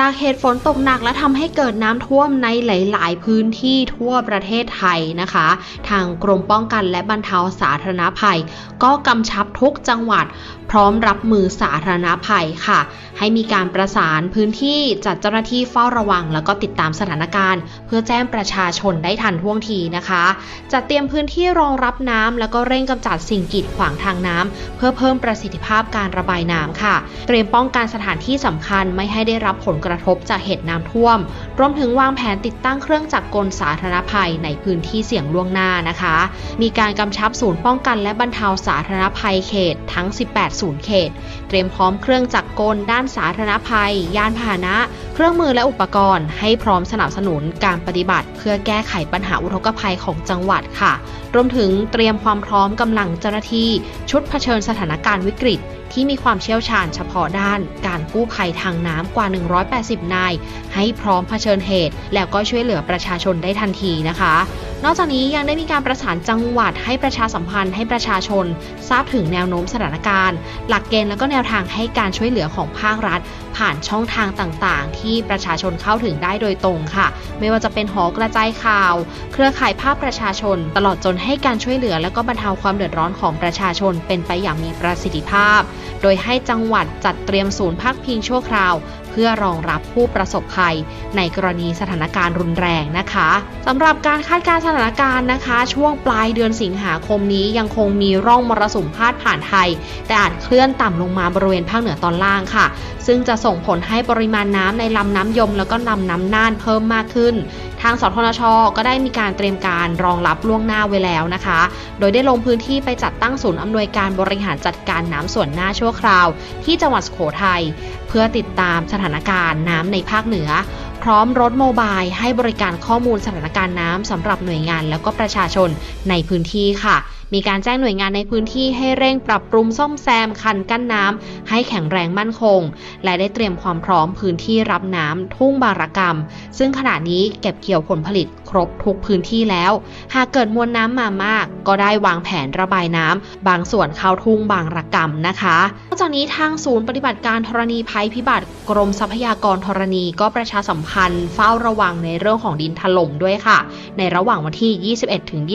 จากเหตุฝนตกหนักและทำให้เกิดน้ำท่วมในหลาย ๆ พื้นที่ทั่วประเทศไทยนะคะ ทางกรมป้องกันและบรรเทาสาธารณภัย ก็กำชับทุกจังหวัด พร้อมรับมือสาธารณภัยค่ะ ให้มีการประสานพื้นที่จัดเจ้าหน้าที่เฝ้าระวัง แล้วก็ติดตามสถานการณ์ เพื่อแจ้งประชาชนได้ทันท่วงทีนะคะ จัดเตรียมพื้นที่รองรับน้ำแล้วก็เร่งกำจัดสิ่งกีดขวางทางน้ำเพื่อเพิ่มประสิทธิภาพการระบายน้ำค่ะ เตรียมป้องกันสถานที่สำคัญไม่ให้ได้รับผลกระทบจากเหตุน้ำท่วม รวมถึงวางแผนติดตั้งเครื่องจักรกลสาธารณภัยในพื้นที่เสี่ยงล่วงหน้านะคะ มีการกำชับศูนย์ป้องกันและบรรเทาสาธารณภัยเขตทั้ง 18 ศูนย์เขต เตรียมพร้อมเครื่องจักรกลด้านสาธารณภัย ยานพาหนะ เครื่องมือและอุปกรณ์ ให้พร้อมสนับสนุนการปฏิบัติ เพื่อแก้ไขปัญหาอุทกภัยของจังหวัดค่ะ รวมถึงเตรียมความพร้อมกำลังเจ้าหน้าที่ ชุดเผชิญสถานการณ์วิกฤต ที่มีความเชี่ยวชาญเฉพาะด้าน การกู้ภัยทางน้ำกว่า 180 นาย ให้พร้อมเผชิญเหตุ แล้วก็ช่วยเหลือประชาชนได้ทันทีนะคะ นอกจากนี้ยังได้มีการประสานจังหวัดให้ประชาสัมพันธ์ให้ประชาชน ทราบถึงแนวโน้มสถานการณ์ หลักเกณฑ์และก็แนวทางให้การช่วยเหลือของภาครัฐ ผ่านช่องทางต่างๆ ที่ประชาชนเข้าถึงได้โดยตรงค่ะ ไม่ว่าจะเป็นหอกระจายข่าว เครือข่ายภาพประชาชน ตลอดจนให้การช่วยเหลือ และก็บรรเทาความเดือดร้อนของประชาชนเป็นไปอย่างมีประสิทธิภาพโดยให้จังหวัดจัดเตรียมศูนย์พักพิงชั่วคราว เพื่อรองรับผู้ประสบภัย ในกรณีสถานการณ์รุนแรงนะคะสำหรับการคาดการณ์สถานการณ์นะคะ ช่วงปลายเดือนสิงหาคมนี้ยังคงมีร่องมรสุมพาดผ่านไทย แต่อาจเคลื่อนต่ำลงมาบริเวณภาคเหนือตอนล่างค่ะ ซึ่งจะส่งผลให้ปริมาณน้ำในลำน้ำยมแล้วก็ลำน้ำน่านเพิ่มมากขึ้นทางสทนช ก็ได้มีการเตรียมการรองรับล่วงหน้าไว้แล้วนะคะ โดยได้ลงพื้นที่ไปจัดตั้งศูนย์อำนวยการบริหารจัดการน้ำส่วนหน้าชั่วคราว ที่จังหวัดสุโขทัยเพื่อติดตามสถานการณ์น้ำในภาคเหนือ พร้อมรถโมบายให้บริการข้อมูลสถานการณ์น้ำสำหรับหน่วยงานแล้วก็ประชาชนในพื้นที่ค่ะ มีการแจ้งหน่วยงานในพื้นที่ให้เร่งปรับปรุงซ่อมแซมคันกั้นน้ำให้แข็งแรงมั่นคง และได้เตรียมความพร้อมพื้นที่รับน้ำทุ่งบาระกรรม ซึ่งขณะนี้เก็บเกี่ยวผลผลิตครบทุกพื้นที่แล้ว หากเกิดมวลน้ำมามาก ก็ได้วางแผนระบายน้ำบางส่วนเข้าทุ่งบางระกรรมนะคะนอกจากนี้ทางศูนย์ปฏิบัติการธรณีภัยพิบัติกรมทรัพยากรธรณีก็ประชาสัมพันธ์เฝ้าระวังในเรื่องของดินถล่มด้วยค่ะ ในระหว่างวันที่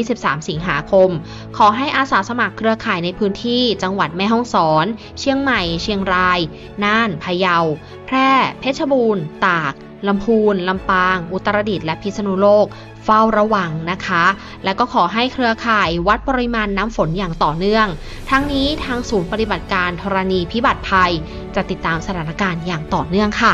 21-23 สิงหาคมขอให้อาสาสมัครเครือข่ายในพื้นที่จังหวัดแม่ฮ่องสอน เชียงใหม่ เชียงราย น่าน พะเยา แพร่ เพชรบูรณ์ ตาก ลำพูน ลำปาง อุตรดิตถ์ และพิษณุโลก เฝ้าระวังนะคะ และก็ขอให้เครือข่ายวัดปริมาณน้ำฝนอย่างต่อเนื่อง ทั้งนี้ทางศูนย์ปฏิบัติการธรณีพิบัติภัย จะติดตามสถานการณ์อย่างต่อเนื่องค่ะ